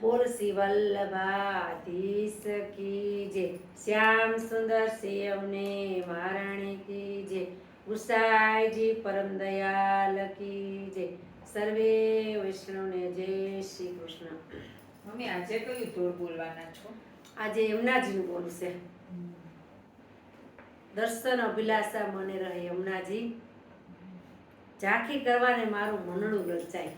બોલ શ્રી વલ્લભાધીશ કી જય. શ્યામ સુંદર શિવને મહારાણી કી જય. ગુસાઈજી પરમ દયાલ કી જે સર્વે વૈષ્ણવને જય શ્રી કૃષ્ણ. મમ્મી આજે કયું ધોળ બોલવાના છો? આજે એમનાજીનું બોલું બોલશે. દર્શન અભિલાષા મને રહે યમુનાજી ઝાંખી કરવાને મારું મનડું લલચાય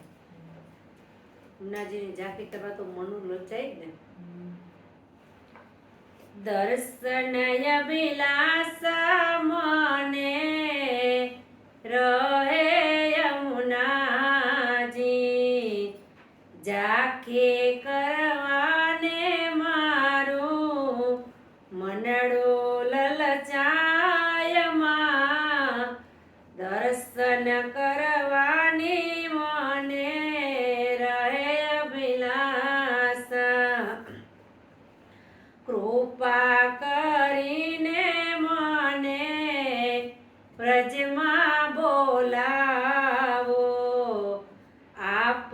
યમુનાજીની ઝાંખી કરવા તો મનનું લલચાય જ ને દર્શન અભિલાષા મને રહે યમુનાજી. જાખે કરવાને મારું મનડો લલચાયમાં. દર્શન કરવાની કૃપા કરીને મને વ્રજમાં બોલાવો. આપ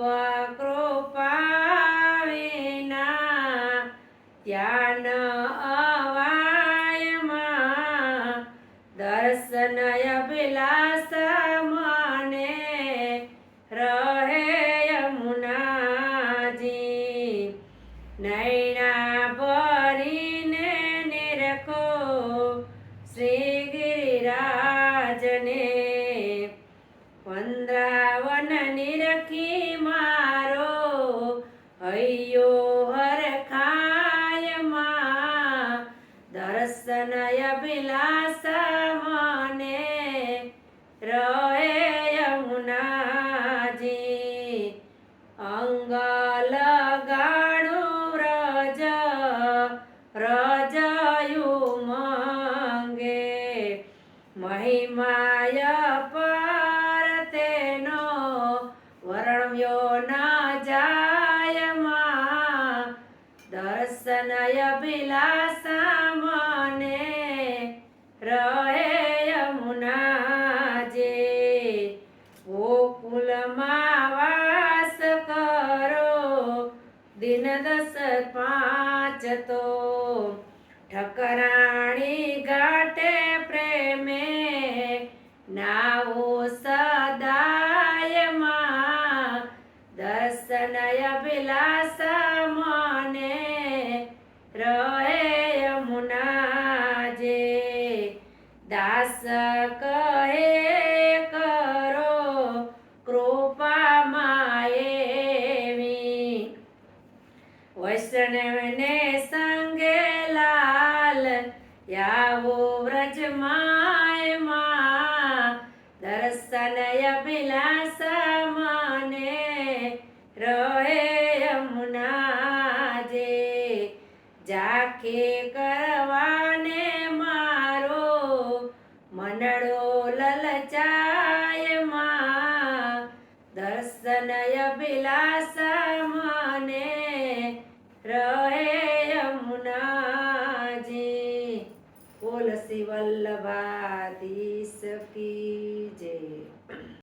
કૃપા વિના ધ્યાન અવાયમાં દર્શન અભિલાષા ગિરિરાજને વંદ્રાવન નિરખી મારો. હૈયો હરખાયમાં દર્શન અભિલાષ મને રહે મહિમાય પર તેનો વર્ણ્યો ન જાયમાં દર્શન અભિલાષા મને રહે યમુનાજી. ગોકુલમાં વાસ કરો, દિન દસ પાંચ તો ઠકરાણી પ્રેમે નાવો સદાયમાં, દર્શન અભિલાષા મને, રહે યમુનાજે. દાસ કહે કરો, કૃપા માયેવી વૈષ્ણવને સંગે લાલ, યાવો વ્રજમાયમાં દર્શનય અભિલાષા મને રહે યમુના જે જાકે કરવાને મારો મનડો લલચાયમાં. દર્શનય અભિલાષા મને રહે યમુના જે બોલ શિવલ્લભા